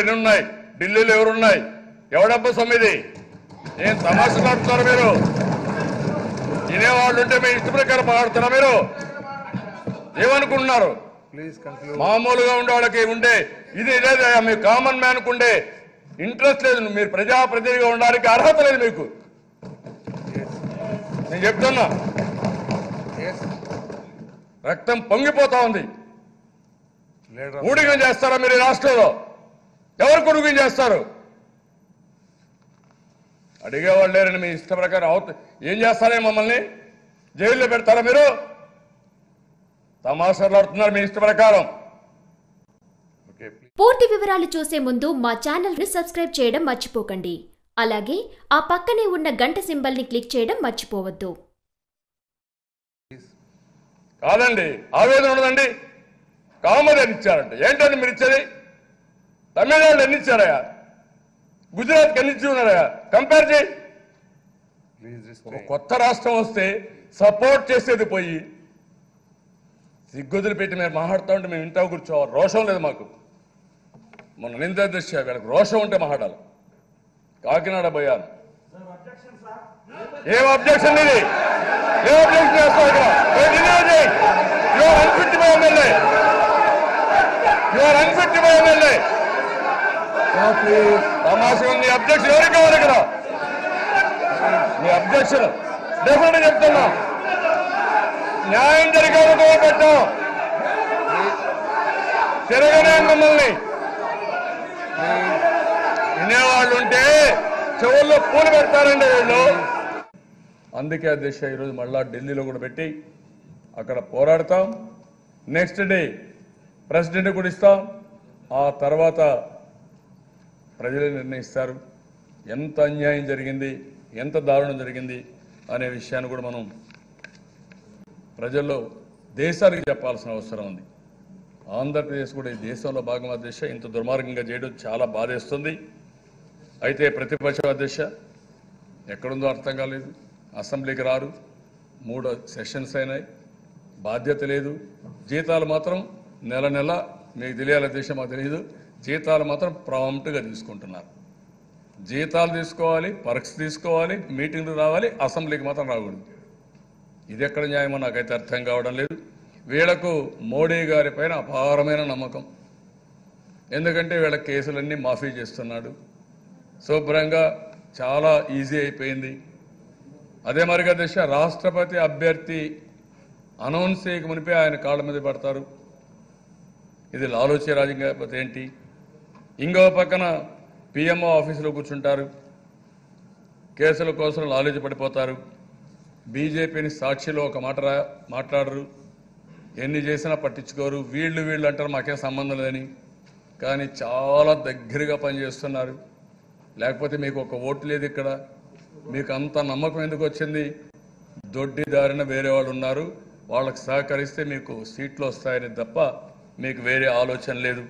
ఉన్నాయి? ఢిల్లీలో ఎవరున్నాయి? ఎవడబ్బ సొమ్మిది ఏం తమాషలు ఆడుతున్నారు మీరు? వినేవాళ్ళు ఉంటే మీ ఇష్ట ప్రకారం మాట్లాడుతున్నా మీరు? ఏమనుకుంటున్నారు? మామూలుగా ఉండే వాళ్ళకి ఉండే ఇది లేదు మీ కామన్ మ్యాన్ ఉండే ఇంట్రెస్ట్ లేదు మీరు ప్రజాప్రతినిధిగా ఉండడానికి అర్హత లేదు మీకు. నేను చెప్తున్నా. రక్తం పొంగిపోతా ఉంది. ఊడిగం చేస్తారా మీరు ఈ రాష్ట్రంలో? ఎవరు కొడుకుని చేస్తారు? అడిగేవాళ్ళు లేరని మీ ఇష్ట ప్రకారం అవుత ఏం చేస్తారే మమ్మల్ని? జైల్లో పెడతారా మీరు? తమాషాలు ఆడుతున్నారు మీ ఇష్ట ప్రకారం. పూర్తి వివరాలు చూసే ముందు మా ఛానల్ని సబ్స్క్రైబ్ చేయడం మర్చిపోకండి. అలాగే ఆ పక్కనే ఉన్న గంట సింబల్ని క్లిక్ చేయడం మర్చిపోవద్దు. కాదండి ఆవేదన ఉండదండి. కామన్ ఇచ్చారంట ఏంటండి మీరు ఇచ్చేది? తమిళనాడు ఎన్ని ఇచ్చారయ్యా గుజరాత్కి ఎన్ని ఇచ్చి ఉన్నారయ్యా కంపేర్ చేయి కొత్త రాష్ట్రం వస్తే సపోర్ట్ చేసేది పోయి సిగ్గుదులు పెట్టి మేము మాట్లాడుతూ ఉంటే మేము ఇంటా కూర్చోవాలి రోషం లేదు మాకు. మన నింద దృష్ట్యా వీళ్ళకి రోషం ఉంటే మాట్లాడాలి. కాకినాడ పోయాను. ఏం అబ్జెక్షన్ ఇది? ఏం అబ్జెక్షన్ చేస్తావు ఇక్కడ? తమాషా ఉంది. అబ్జెక్షన్ ఎవరికి కావాలి ఇక్కడ? మీ అబ్జెక్షన్ డెఫినెట్ చెప్తున్నా. న్యాయం జరిగేందుకు పెట్టాం. తిరగనే మిమ్మల్ని. వినేవాళ్ళు ఉంటే చెవుల్లో పూలు పెడతారండి వీళ్ళు. అందుకే అధ్యక్ష ఈరోజు మళ్ళా ఢిల్లీలో కూడా పెట్టి అక్కడ పోరాడతాం. నెక్స్ట్ డే ప్రెసిడెంట్ కూడా ఇస్తాం. ఆ తర్వాత ప్రజలే నిర్ణయిస్తారు. ఎంత అన్యాయం జరిగింది ఎంత దారుణం జరిగింది అనే విషయాన్ని కూడా మనం ప్రజల్లో దేశానికి చెప్పాల్సిన అవసరం ఉంది. ఆంధ్రప్రదేశ్ కూడా ఈ దేశంలో భాగం అధ్యక్ష ఇంత దుర్మార్గంగా చేయడం చాలా బాధేస్తుంది. అయితే ప్రతిపక్ష అధ్యక్ష ఎక్కడుందో అర్థం కాలేదు. అసెంబ్లీకి రారు. మూడు సెషన్స్ అయినాయి. బాధ్యత లేదు. జీతాలు మాత్రం నెల నెల మీకు తెలియాలి అధ్యక్ష మాకు తెలియదు జీతాలు మాత్రం ప్రాంప్ట్గా తీసుకుంటున్నారు. జీతాలు తీసుకోవాలి పరీక్ష తీసుకోవాలి మీటింగ్లు రావాలి అసెంబ్లీకి మాత్రం రాకూడదు. ఇది ఎక్కడ న్యాయమో నాకైతే అర్థం కావడం లేదు. వీళ్ళకు మోడీ గారి పైన అపారమైన నమ్మకం. ఎందుకంటే వీళ్ళ కేసులన్నీ మాఫీ చేస్తున్నాడు. శుభ్రంగా చాలా ఈజీ అయిపోయింది. అదే మరిగా దశ రాష్ట్రపతి అభ్యర్థి అనౌన్స్ చేయక మునిపే ఆయన కాళ్ళ మీద పడతారు. ఇది లాలోచే రాజకీయ కాకపోతే ఏంటి? ఇంకో పక్కన పిఎంఓ ఆఫీసులో కూర్చుంటారు. కేసుల కోసం లాలూచి పడిపోతారు. బీజేపీని సాక్షిలో ఒక మాట రా మాట్లాడరు. ఎన్ని చేసినా పట్టించుకోరు. వీళ్ళు వీళ్ళు అంటారు మాకేం సంబంధం లేదని. కానీ చాలా దగ్గరగా పనిచేస్తున్నారు. లేకపోతే మీకు ఒక ఓటు లేదు ఇక్కడ. మీకు అంత నమ్మకం ఎందుకు వచ్చింది? దొడ్డి దారిన వేరే వాళ్ళు ఉన్నారు. వాళ్ళకి సహకరిస్తే మీకు సీట్లు వస్తాయని తప్ప మీకు వేరే ఆలోచన లేదు.